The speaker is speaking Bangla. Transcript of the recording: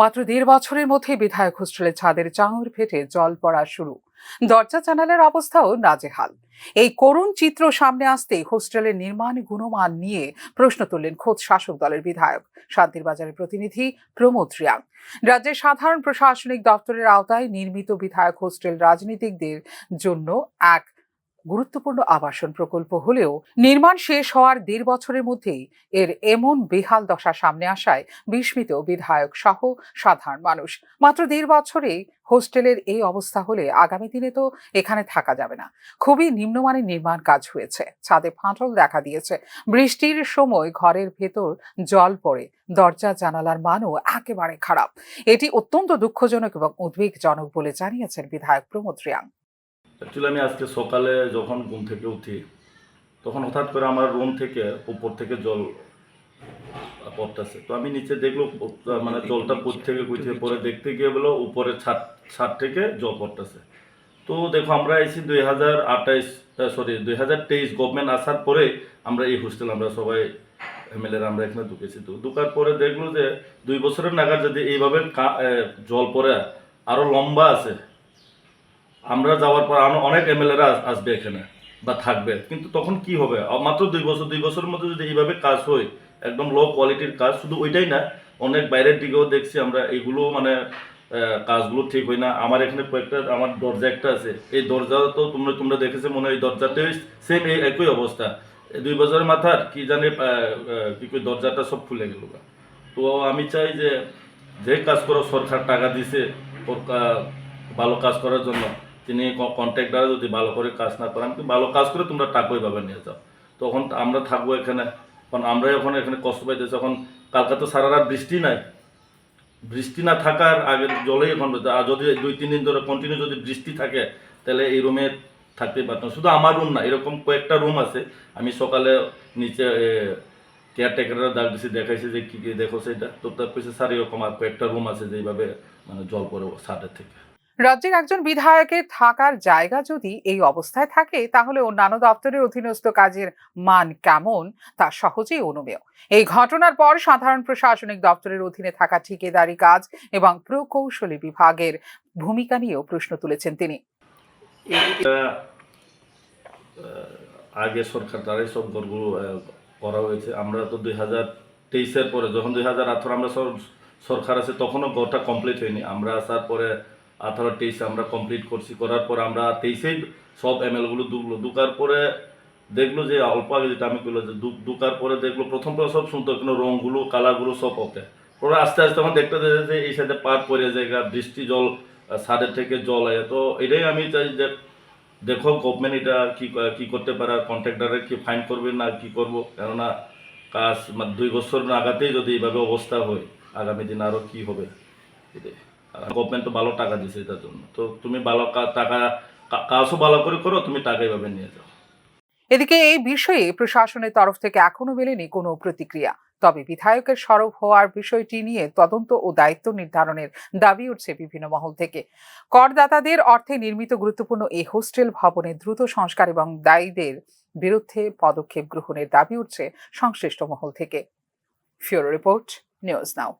মাত্র দেড় বছরের মধ্যে বিধায়ক হোস্টেলের ছাদের চাঙর ফেটে জল পড়া শুরু। দরজা জানালার অবস্থাও নাজেহাল। এই করুণ চিত্র সামনে আসতে হোস্টেলের নির্মাণ গুণমান নিয়ে প্রশ্ন তুললেন খোদ শাসক দলের বিধায়ক শান্তির বাজারের প্রতিনিধি প্রমোদ রিয়াং। রাজ্যের সাধারণ প্রশাসনিক দপ্তরের আওতায় নির্মিত বিধায়ক হোস্টেল রাজনীতিকদের জন্য এক গুরুত্বপূর্ণ আবাসন প্রকল্প হলেও নির্মাণ শেষ হওয়ার দেড় বছরের মধ্যেই এর এমন বেহাল দশা সামনে আসায় বিস্মিত বিধায়ক সহ সাধারণ মানুষ। মাত্র দেড় বছরে হোস্টেলের এই অবস্থা হলে আগামী দিনে তো এখানে থাকা যাবে না। খুবই নিম্নমানের নির্মাণ কাজ হয়েছে। ছাদে ফাটল দেখা দিয়েছে। বৃষ্টির সময় ঘরের ভেতর জল পড়ে। দরজা, জানালার মানও একেবারে খারাপ। এটি অত্যন্ত দুঃখজনক এবং উদ্বেগজনক বলে জানিয়েছেন বিধায়ক প্রমোদ রিয়াং। অ্যাকচুয়ালি আমি আজকে সকালে যখন ঘুম থেকে উঠি তখন হঠাৎ করে আমার রুম থেকে উপর থেকে জল পড়তেছে। তো আমি নিচে দেখল মানে জলটা পর থেকে কই থেকে পরে দেখতে গিয়ে বলো উপরে ছাদ ছাদ থেকে জল পড়তেছে। তো দেখো আমরা এসেছি দুই হাজার আঠাইশ সরি দুই হাজার তেইশ গভর্নমেন্ট আসার পরে আমরা এই হোস্টেল আমরা সবাই এমএলএর আমরা এখানে ঢুকেছি। তো ঢুকার পরে দেখল যে দুই বছরের নাগাদ যদি এইভাবে কা- জল পড়ে আরও লম্বা আছে আমরা যাওয়ার পর আরও অনেক এমএলএরা আসবে এখানে বা থাকবে। কিন্তু তখন কি হবে? মাত্র দুই বছর, দুই বছরের মধ্যে যদি এইভাবে কাজ হয়, একদম লো কোয়ালিটির কাজ, শুধু ওইটাই না, অনেক বাইরের দিকেও দেখছি আমরা, এইগুলো মানে কাজগুলো ঠিক হয় না। আমার এখানে কয়েকটা, আমার দরজা একটা আছে। এই দরজা তো তোমরা তোমরা দেখেছ মনে হয়, এই দরজাটাই সেম এই একই অবস্থা। দুই বছরের মাথার, কি জানে কি কই দরজাটা সব খুলে গেল তো আমি চাই যে যে কাজ করো, সরকার টাকা দিছে ভালো কাজ করার জন্য। তিনি কন্ট্রাক্টার যদি ভালো করে কাজ না করেন ভালো কাজ করে তোমরা টাকা ওইভাবে নিয়ে যাও। তখন আমরা থাকব এখানে। কারণ আমরা এখন এখানে কষ্ট পাইতেছি। এখন কালকে তো সারা রাত বৃষ্টি নাই। বৃষ্টি না থাকার আগে জলেই এখন আর যদি দুই, তিন দিন ধরে কন্টিনিউ যদি বৃষ্টি থাকে, তাহলে এই রুমে থাকতেই পারতাম। শুধু আমার রুম না, এরকম কয়েকটা রুম আছে। আমি সকালে নিচে কেয়ারটেকাররা ডাক দিছি, দেখাইছে যে কী, কি দেখো সেটা। তো তার পিছিয়ে স্যার এরকম আর কয়েকটা রুম আছে যেভাবে মানে জল পড়ে ছাদের থেকে। রাজ্যের একজন বিধায়কের থাকার জায়গা যদি এই অবস্থায় থাকে, তাহলে অন্যান্য দপ্তরের অধীনস্থ কাজের মান কেমন? তা সহজেই অনুমেয়। এই ঘটনার পর সাধারণ প্রশাসনিক দপ্তরের অধীনে থাকা ঠিকাদারি কাজ এবং প্রকৌশলী বিভাগের ভূমিকা নিয়েও প্রশ্ন তুলেছেন তিনি। আগে সরকার দ্বারাই সব করা হয়েছে। আমরা তো দুই হাজার তেইশের পরে, যখন দুই হাজার আঠারো আমরা সর- সরকার আছে, তখনও ঘরটা কমপ্লিট হয়নি। আমরা আসার পরে আঠারো তেইশে আমরা কমপ্লিট করছি। করার পর আমরা তেইশেই সব এমএলগুলো ঢুকলো। ঢুকার পরে দেখল যে অল্প আগে যেটা আমি করল যে ঢুকার পরে দেখল প্রথম প্রথম সব শুনতো কিন্তু রঙগুলো কালারগুলো সব ওকে। পরে আস্তে আস্তে আমার দেখতে যে এই সাথে পার পড়ে জায়গা বৃষ্টি জল সাদের থেকে জল আয়। তো এটাই আমি চাই যে দেখো গভর্নমেন্ট এটা কি কি করতে পারে কন্ট্রাক্টারের কি ফাইন করবে না কি করব? কেননা কাজ দুই বছর আগাতেই যদি এইভাবে অবস্থা হয়, আগামী দিন আরও কি হবে? এটাই। গভর্নমেন্ট তো ভালো টাকা দিছে এটার জন্য। তো তুমি ভালো টাকা কাজও ভালো করে করো, তুমি টাকা এইভাবে নিয়ে যাও। এদিকে এই বিষয়ে প্রশাসনের তরফ থেকে এখনও মেলেনি কোনো প্রতিক্রিয়া। তবে বিধায়কের সরব হওয়ার বিষয়টি নিয়ে তদন্ত ও দায়িত্ব নির্ধারণের দাবি উঠছে বিভিন্ন মহল থেকে। করদাতাদের অর্থে নির্মিত গুরুত্বপূর্ণ এই হোস্টেল ভবনের দ্রুত সংস্কার এবং দায়ীদের বিরুদ্ধে পদক্ষেপ গ্রহণের দাবি উঠছে সংশ্লিষ্ট মহল থেকে। ফিওরো রিপোর্ট, নিউজ নাও।